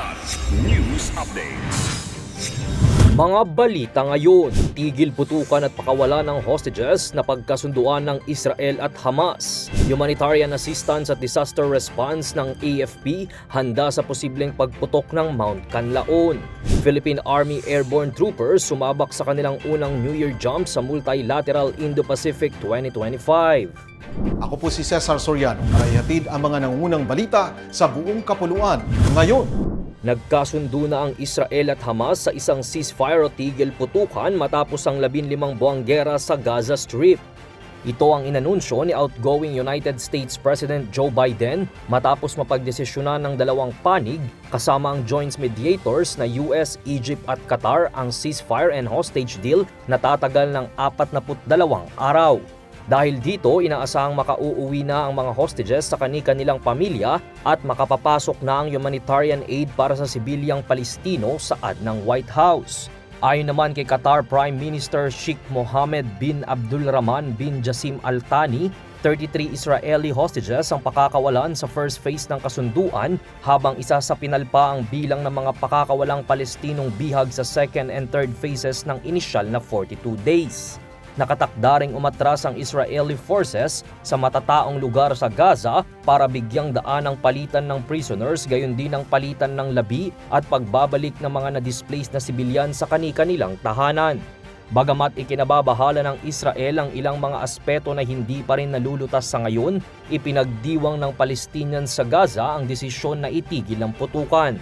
Ulat News Updates. Mga balita ngayon, tigil putukan at pakawala ng hostages na pagkasunduan ng Israel at Hamas. Humanitarian assistance at disaster response ng AFP handa sa posibleng pagputok ng Mount Canlaon. Philippine Army Airborne Troopers sumabak sa kanilang unang New Year jump sa Multilateral Indo-Pacific 2025. Ako po si Cesar Soriano para ihatid ang mga nangungunang balita sa buong kapuluan ngayon. Nagkasundo na ang Israel at Hamas sa isang ceasefire o tigil putukan matapos ang 15 buwang gera sa Gaza Strip. Ito ang inanunsyo ni outgoing United States President Joe Biden matapos mapagdesisyonan ng dalawang panig kasama ang joint mediators na US, Egypt at Qatar ang ceasefire and hostage deal na tatagal ng 42 araw. Dahil dito, inaasahang makauuwi na ang mga hostages sa kani-kanilang pamilya at makapapasok na ang humanitarian aid para sa sibilyang Palestino saad ng White House. Ayon naman kay Qatar Prime Minister Sheikh Mohammed bin Abdul Rahman bin Jassim Al Thani, 33 Israeli hostages ang pakakawalan sa first phase ng kasunduan habang isa sa pinalpa ang bilang ng mga pakakawalang Palestinong bihag sa second and third phases ng inisyal na 42 days. Nakatakda ring umatras ang Israeli forces sa matataong lugar sa Gaza para bigyang daan ang palitan ng prisoners gayon din ang palitan ng labi at pagbabalik ng mga na-displaced na sibilyan sa kani-kanilang tahanan. Bagamat ikinababahala ng Israel ang ilang mga aspeto na hindi pa rin nalulutas sa ngayon, ipinagdiwang ng Palestinians sa Gaza ang desisyon na itigil ang putukan.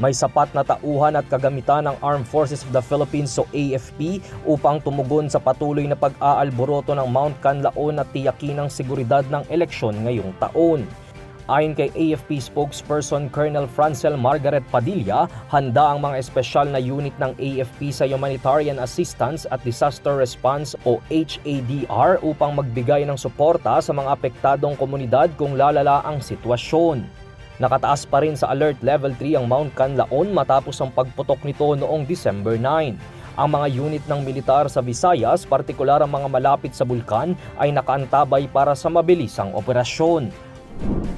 May sapat na tauhan at kagamitan ng Armed Forces of the Philippines o AFP upang tumugon sa patuloy na pag-aalboroto ng Mount Canlaon at tiyakin ang seguridad ng eleksyon ngayong taon. Ayon kay AFP spokesperson Colonel Francel Margaret Padilla, handa ang mga espesyal na unit ng AFP sa Humanitarian Assistance at Disaster Response o HADR upang magbigay ng suporta sa mga apektadong komunidad kung lalala ang sitwasyon. Nakataas pa rin sa Alert Level 3 ang Mount Canlaon matapos ang pagputok nito noong December 9. Ang mga unit ng militar sa Visayas, partikular ang mga malapit sa bulkan, ay nakaantabay para sa mabilisang operasyon.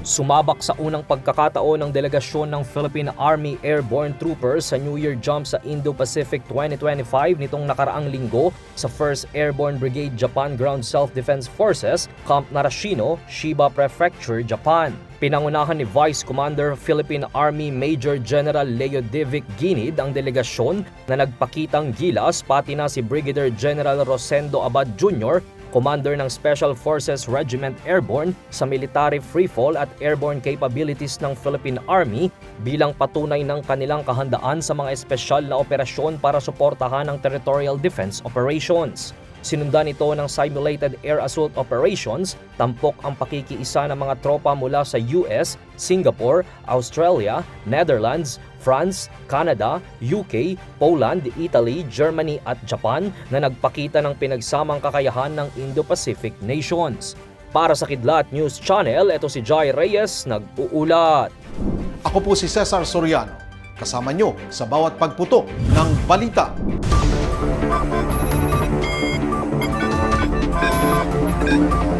Sumabak sa unang pagkakataon ng delegasyon ng Philippine Army Airborne Troopers sa New Year Jump sa Indo-Pacific 2025 nitong nakaraang linggo sa 1st Airborne Brigade Japan Ground Self-Defense Forces, Camp Narashino, Shiba Prefecture, Japan. Pinangunahan ni Vice Commander Philippine Army Major General Leo Divic Ginid ang delegasyon na nagpakitang gilas pati na si Brigadier General Rosendo Abad Jr., Commander ng Special Forces Regiment Airborne sa military freefall at airborne capabilities ng Philippine Army bilang patunay ng kanilang kahandaan sa mga espesyal na operasyon para suportahan ang territorial defense operations. Sinundan ito ng simulated air assault operations, tampok ang pakikiisa ng mga tropa mula sa US, Singapore, Australia, Netherlands, France, Canada, UK, Poland, Italy, Germany at Japan na nagpakita ng pinagsamang kakayahan ng Indo-Pacific nations. Para sa Kidlat News Channel, ito si Jai Reyes, nag-uulat. Ako po si Cesar Soriano. Kasama nyo sa bawat pagputok ng balita. день.